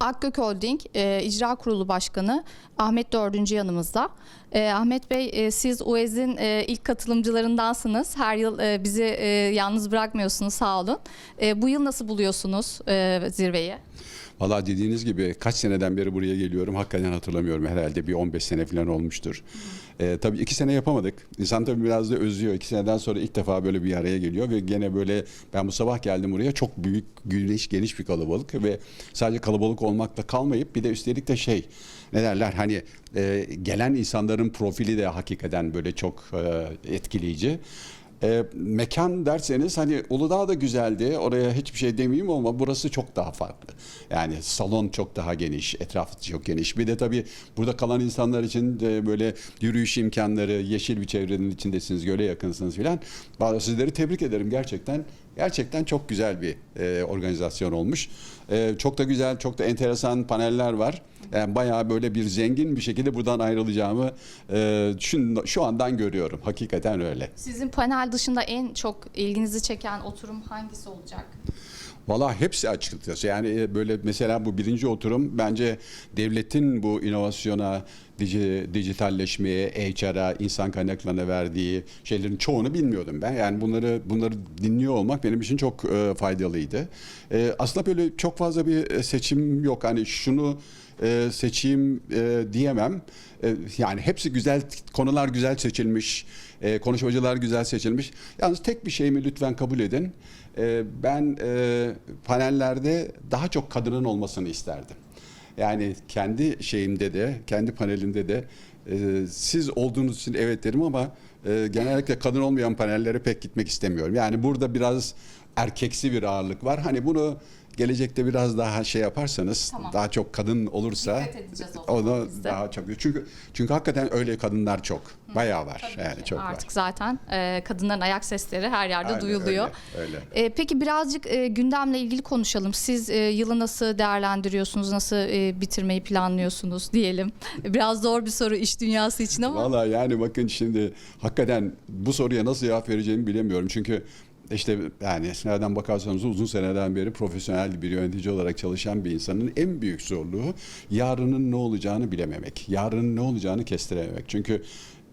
Akgök Holding e, İcra Kurulu Başkanı Ahmet Dördüncü yanımızda. E, Ahmet Bey e, siz UEZ'in e, ilk katılımcılarındansınız. Her yıl e, bizi e, yalnız bırakmıyorsunuz sağ olun. E, bu yıl nasıl buluyorsunuz e, zirveyi? Valla dediğiniz gibi kaç seneden beri buraya geliyorum hakikaten hatırlamıyorum. Herhalde bir 15 sene falan olmuştur. Ee, tabii iki sene yapamadık. İnsan tabii biraz da özlüyor. İki seneden sonra ilk defa böyle bir araya geliyor ve gene böyle ben bu sabah geldim buraya çok büyük, geniş, geniş bir kalabalık ve sadece kalabalık olmakla kalmayıp bir de üstelik de şey ne derler hani e, gelen insanların profili de hakikaten böyle çok e, etkileyici. E, mekan derseniz hani Uludağ da güzeldi. Oraya hiçbir şey demeyeyim ama burası çok daha farklı. Yani salon çok daha geniş, etrafı çok geniş. Bir de tabii burada kalan insanlar için de böyle yürüyüş imkanları, yeşil bir çevrenin içindesiniz, göle yakınsınız filan. Sizleri tebrik ederim gerçekten. Gerçekten çok güzel bir e, organizasyon olmuş. E, çok da güzel, çok da enteresan paneller var. Yani bayağı böyle bir zengin bir şekilde buradan ayrılacağımı e, şu, şu andan görüyorum. Hakikaten öyle. Sizin panel dışında en çok ilginizi çeken oturum hangisi olacak? Valla hepsi açıkçası. Yani e, böyle mesela bu birinci oturum bence devletin bu inovasyona, dijitalleşmeye, HR'a, insan kaynaklarına verdiği şeylerin çoğunu bilmiyordum ben. Yani bunları bunları dinliyor olmak benim için çok e, faydalıydı. E, aslında böyle çok fazla bir e, seçim yok. Hani şunu e, seçeyim e, diyemem. E, yani hepsi güzel, konular güzel seçilmiş, e, konuşmacılar güzel seçilmiş. Yalnız tek bir şeyimi lütfen kabul edin. E, ben e, panellerde daha çok kadının olmasını isterdim. Yani kendi şeyimde de, kendi panelimde de e, siz olduğunuz için evet derim ama e, genellikle kadın olmayan panellere pek gitmek istemiyorum. Yani burada biraz erkeksi bir ağırlık var. Hani bunu gelecekte biraz daha şey yaparsanız, Tamam. daha çok kadın olursa Dikkat edeceğiz o zaman onu biz de. daha çok. Çünkü çünkü hakikaten öyle kadınlar çok. Bayağı var. Tabii yani ki. çok Artık var. zaten e, kadınların ayak sesleri her yerde Aynen, duyuluyor. Öyle, öyle. E, peki birazcık e, gündemle ilgili konuşalım. Siz e, yılı nasıl değerlendiriyorsunuz, nasıl e, bitirmeyi planlıyorsunuz diyelim. Biraz zor bir soru iş dünyası için ama. Valla yani bakın şimdi hakikaten bu soruya nasıl cevap vereceğimi bilemiyorum. Çünkü işte yani nereden bakarsanız uzun seneden beri profesyonel bir yönetici olarak çalışan bir insanın en büyük zorluğu yarının ne olacağını bilememek. Yarının ne olacağını kestirememek. Çünkü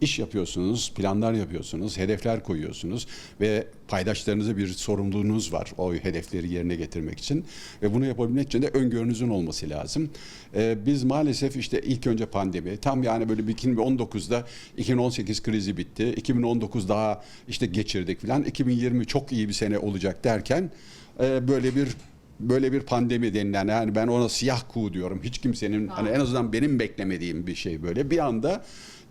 iş yapıyorsunuz, planlar yapıyorsunuz, hedefler koyuyorsunuz ve paydaşlarınıza bir sorumluluğunuz var o hedefleri yerine getirmek için ve bunu yapabilmek için de öngörünüzün olması lazım. Ee, biz maalesef işte ilk önce pandemi, tam yani böyle bir 2019'da 2018 krizi bitti, 2019 daha işte geçirdik falan, 2020 çok iyi bir sene olacak derken e, böyle bir böyle bir pandemi denilen yani ben ona siyah kuğu diyorum. Hiç kimsenin hani en azından benim beklemediğim bir şey böyle. Bir anda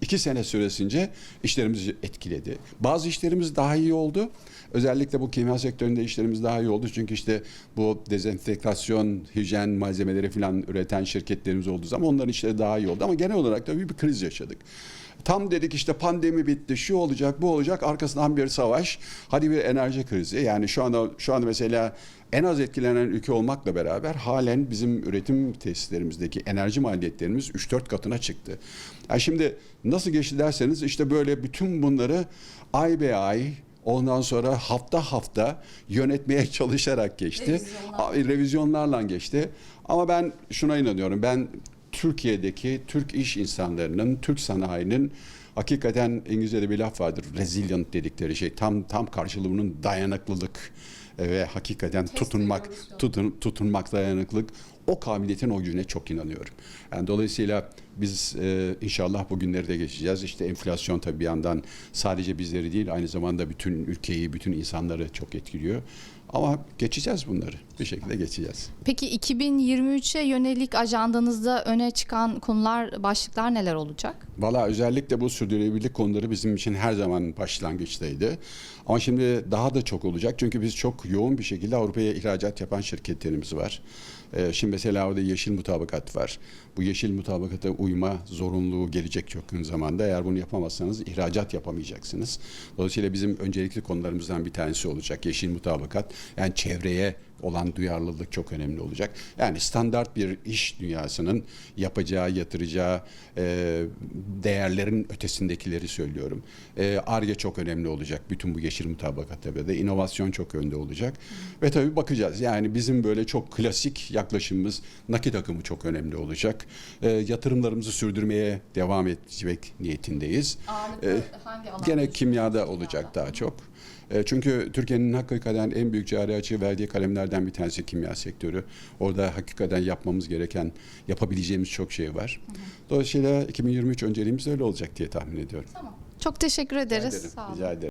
iki sene süresince işlerimizi etkiledi. Bazı işlerimiz daha iyi oldu. Özellikle bu kimya sektöründe işlerimiz daha iyi oldu. Çünkü işte bu dezenfektasyon, hijyen malzemeleri falan üreten şirketlerimiz olduğu zaman onların işleri daha iyi oldu. Ama genel olarak da bir kriz yaşadık. Tam dedik işte pandemi bitti, şu olacak, bu olacak. Arkasından bir savaş. Hadi bir enerji krizi. Yani şu anda şu anda mesela en az etkilenen ülke olmakla beraber halen bizim üretim tesislerimizdeki enerji maliyetlerimiz 3-4 katına çıktı. Yani şimdi nasıl geçti derseniz işte böyle bütün bunları ay be ay Ondan sonra hafta hafta yönetmeye çalışarak geçti. Revizyonlar. Revizyonlarla geçti. Ama ben şuna inanıyorum. Ben Türkiye'deki Türk iş insanlarının, Türk sanayinin hakikaten İngilizce'de bir laf vardır. Resilient dedikleri şey. Tam tam karşılığı bunun dayanıklılık ve hakikaten tutunmak, şu an. tutun, tutunmak, dayanıklılık. O kabiliyetin o gücüne çok inanıyorum. Yani dolayısıyla biz e, inşallah bu günleri de geçeceğiz. İşte enflasyon tabii bir yandan sadece bizleri değil aynı zamanda bütün ülkeyi, bütün insanları çok etkiliyor. Ama geçeceğiz bunları. Bir şekilde geçeceğiz. Peki 2023'e yönelik ajandanızda öne çıkan konular, başlıklar neler olacak? Valla özellikle bu sürdürülebilirlik konuları bizim için her zaman başlangıçtaydı. Ama şimdi daha da çok olacak. Çünkü biz çok yoğun bir şekilde Avrupa'ya ihracat yapan şirketlerimiz var. Ee, şimdi mesela orada yeşil mutabakat var. Bu yeşil mutabakata uyma zorunluluğu gelecek yakın zamanda. Eğer bunu yapamazsanız ihracat yapamayacaksınız. Dolayısıyla bizim öncelikli konularımızdan bir tanesi olacak yeşil mutabakat. Yani çevreye olan duyarlılık çok önemli olacak. Yani standart bir iş dünyasının yapacağı, yatıracağı e, değerlerin ötesindekileri söylüyorum. E, Arge çok önemli olacak bütün bu yeşil mutabakat tabii inovasyon çok önde olacak. Ve tabii bakacağız. Yani bizim böyle çok klasik yaklaşımımız nakit akımı çok önemli olacak. E, yatırımlarımızı sürdürmeye devam edecek niyetindeyiz. E? Gene kimyada olacak daha çok. E, Çünkü Türkiye'nin hakikaten en büyük cari açığı verdiği kalemlerden bir tanesi kimya sektörü. Orada hakikaten yapmamız gereken, yapabileceğimiz çok şey var. Dolayısıyla 2023 önceliğimiz öyle olacak diye tahmin ediyorum. Tamam. Çok teşekkür Rica ederiz. ederim. Sağ olun. Rica ederim.